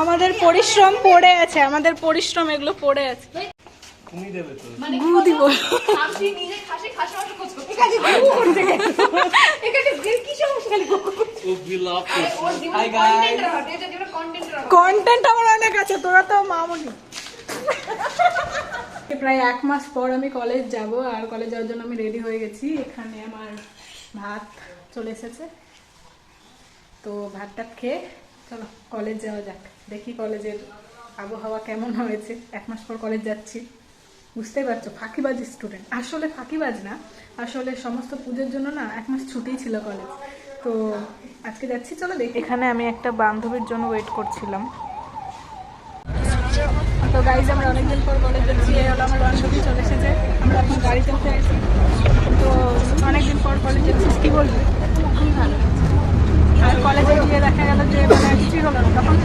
আমাদের পরিশ্রম পড়ে আছে আমাদের পরিশ্রম এগুলো পড়ে আছে। তুমি দেবে তো। গু দিব ও বিলাভ হাই গাইস কন্টেন্ট আমার অনেক আছে তোরা তো মামুনি। প্রায় এক মাস পর আমি কলেজ যাব আর কলেজ যাওয়ার জন্য আমি রেডি হয়ে গেছি। এখানে আমার ভাত চলে এসেছে। তো ভাত ভাতটা খেয়ে চলো কলেজ যাওয়া যাক। দেখি কলেজের আবহাওয়া কেমন হয়েছে। এক মাস পর কলেজ যাচ্ছি। বুঝতেই পারছ ফাঁকিবাজ স্টুডেন্ট আসলে ফাঁকিবাজ না। আসলে সমস্ত পুজোর জন্য না এক মাস ছুটিই ছিল কলেজ তো আজকে যাচ্ছি চলো দেখি। এখানে আমি একটা বান্ধবীর জন্য ওয়েট করছিলাম। তো গাইজ আমরা অনেকদিন পর কলেজ যাচ্ছি। এই হলো আমার বান্ধবী চলে এসেছে। আমরা এখন গাড়ি চলতে আছি তো অনেকদিন পর কলেজ যাচ্ছিস কি বলবি? খুবই ভালো। আর কলেজে গিয়ে দেখা গেল যে মানে কিছুই হলো না। তখন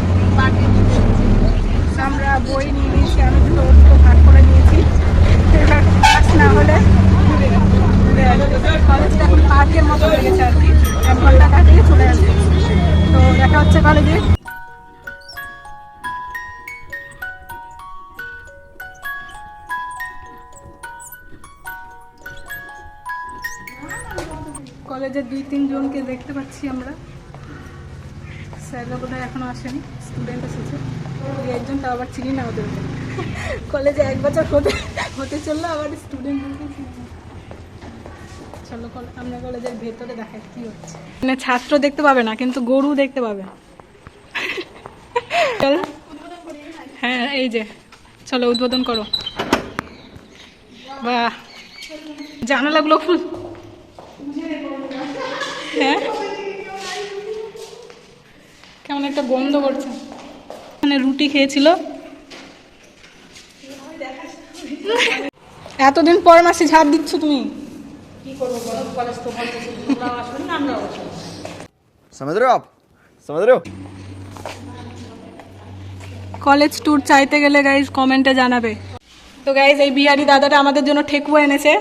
আমরা বই নিয়ে নিয়েছি, আমি দুটো দুটো ভাগ করে নিয়েছি। এবার ক্লাস না হলে কলেজটা এখন পার্কের মতো হয়ে গেছে আর কি। এক ঘণ্টা কাটিয়ে চলে আসবে। তো দেখা হচ্ছে কলেজে। কলেজের দুই তিনজনকে দেখতে পাচ্ছি আমরা। স্যাররা বোধহয় এখনও আসেনি স্টুডেন্ট এসেছে। দুই একজন তো আবার চিনি না ওদের কলেজে এক বছর হতে হতে চলল, আবার স্টুডেন্ট চলো আমরা কলেজের ভেতরে দেখাই কি হচ্ছে। মানে ছাত্র দেখতে পাবে না, কিন্তু গরু দেখতে পাবে। হ্যাঁ এই যে। চলো, উদ্বোধন করো। বাহ। জানালাগুলো খুল হ্যাঁ? কেমন একটা গন্ধ করছে। মানে রুটি খেয়েছিল। এতদিন পর মাসে ঝাড় দিচ্ছ তুমি? কলেজ ট্যুর চাইতে গেলে গাইজ কমেন্টে জানাবে। তো গাইজ এই বিহারি দাদাটা আমাদের জন্য ঠেকুয়া এনেছে।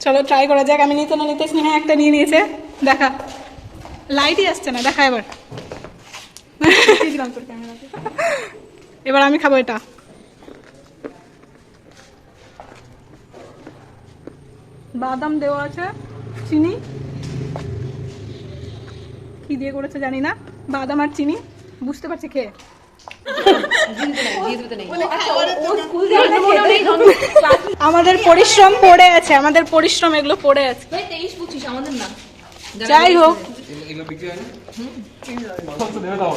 চলো ট্রাই করা যাক আমি নিতে না নিতে স্নেহা একটা নিয়ে নিয়েছে। দেখা। লাইটই আসছে না দেখা এবার। দিলাম তোর ক্যামেরাতে। এবার আমি খাব এটা। বাদাম দেওয়া আছে চিনি। কি দিয়ে করেছে জানি না। বাদাম আর চিনি বুঝতে পারছি খেয়ে। আমাদের পরিশ্রম পড়ে আছে আমাদের পরিশ্রম এগুলো পড়ে আছে। যাই হোক এগুলো বিক্রি হয় না কত দেবে দাও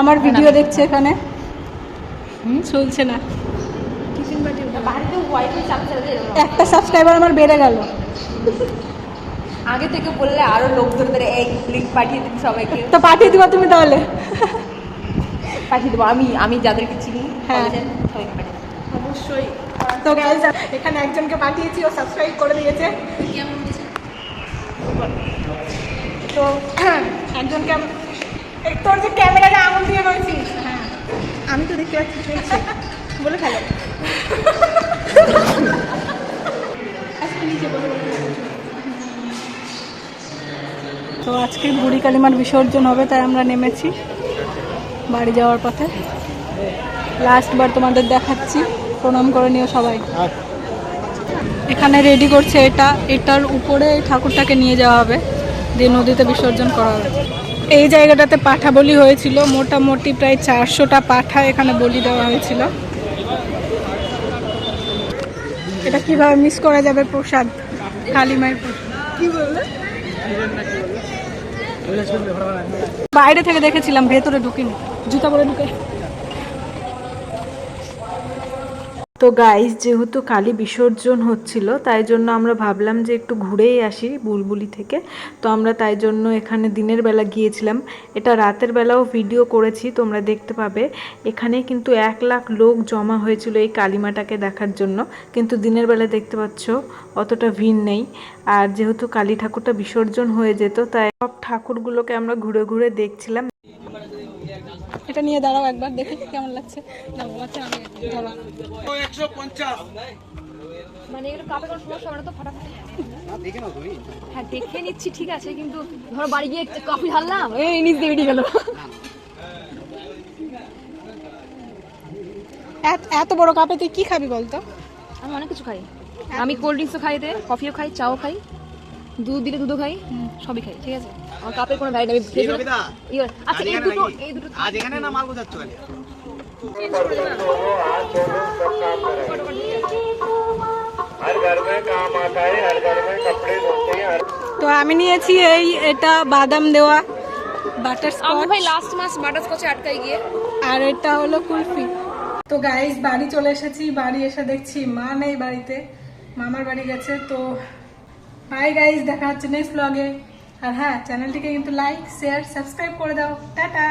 আমার ভিডিও দেখছে এখানে। চলছে না। একটা সাবস্ক্রাইবার আমার বেড়ে গেল। আগে থেকে বললে আরও লোক ধরে এই লিঙ্ক পাঠিয়ে দিন সবাইকে। তো পাঠিয়ে দিবা তুমি তাহলে। পাঠিয়ে দেবো। আমি আমি যাদেরকে চিনি হ্যাঁ। অবশ্যই। তো গাইজ এখানে একজনকে পাঠিয়েছি ও সাবস্ক্রাইব করে দিয়েছে। তো একজনকে তোর যে ক্যামেরাটা আঙুল দিয়ে রয়েছিস হ্যাঁ। আমি তো দেখতে পাচ্ছি চলছে বলে ফেলো। তো আজকে বুড়ি কালিমার বিসর্জন হবে তাই আমরা নেমেছি বাড়ি যাওয়ার পথে। লাস্ট বার তোমাদের দেখাচ্ছি। প্রণাম করে নিও সবাই। এখানে রেডি করছে এটা। এটার উপরে এই ঠাকুরটাকে নিয়ে যাওয়া হবে। দিয়ে নদীতে বিসর্জন করা হবে। এই জায়গাটাতে পাঠা বলি হয়েছিল। মোটামুটি প্রায় চারশোটা পাঠা এখানে বলি দেওয়া হয়েছিল। এটা কীভাবে মিস করা যাবে প্রসাদ? কালী কি বললে? বাইরে থেকে দেখেছিলাম, ভেতরে ঢুকিনি। জুতা পরে ঢুকে তো গাইস যেহেতু কালী বিসর্জন হচ্ছিল, তাই জন্য আমরা ভাবলাম যে একটু ঘুরেই আসি বুলবুলি থেকে। তো আমরা তাই জন্য এখানে দিনের বেলা গিয়েছিলাম। এটা রাতের বেলাও ভিডিও করেছি, তোমরা দেখতে পাবে। এখানে কিন্তু এক লাখ লোক জমা হয়েছিল এই কালীমাটাকে দেখার জন্য। কিন্তু দিনের বেলা দেখতে পাচ্ছ, অতটা ভিড় নেই। আর যেহেতু কালী ঠাকুরটা বিসর্জন হয়ে যেত, তাই সব ঠাকুরগুলোকে আমরা ঘুরে ঘুরে দেখছিলাম। এটা নিয়ে দাঁড়াও একবার দেখি কেমন লাগছে। মানে এগুলো কাপে কোনো সমস্যা হবে না তো ফাটাফাটি। হ্যাঁ দেখে নিচ্ছি ঠিক আছে কিন্তু ধরো বাড়ি গিয়ে কফি ঢাললাম এই নিচ দিয়ে বেরিয়ে গেল। এত- এত বড় কাপে তুই কি খাবি বলতো? আমি অনেক কিছু খাই। আমি কোল্ড ড্রিঙ্কসও খাই এতে কফিও খাই চাও খাই। দুধ দিলে দুধও খাই সবই খাই ঠিক আছে? আমার কাপের কোনো ভ্যারাইটি আমি ইয়ে, আচ্ছা এই দুটো এই দুটো আজ এখানে না মাল বোঝাচ্ছ তো আমি নিয়েছি এই এটা বাদাম দেওয়া বাটার স্কচ। ভাই লাস্ট মাস বাটার স্কচে আটকাই গিয়ে। আর এটা হলো কুলফি। তো গাইস বাড়ি চলে এসেছি বাড়ি এসে দেখছি মা নেই বাড়িতে মামার বাড়ি গেছে তো বাই গাইস দেখা হচ্ছে নেক্সট ব্লগে আর হ্যাঁ চ্যানেলটিকে কিন্তু লাইক শেয়ার সাবস্ক্রাইব করে দাও। টাটা!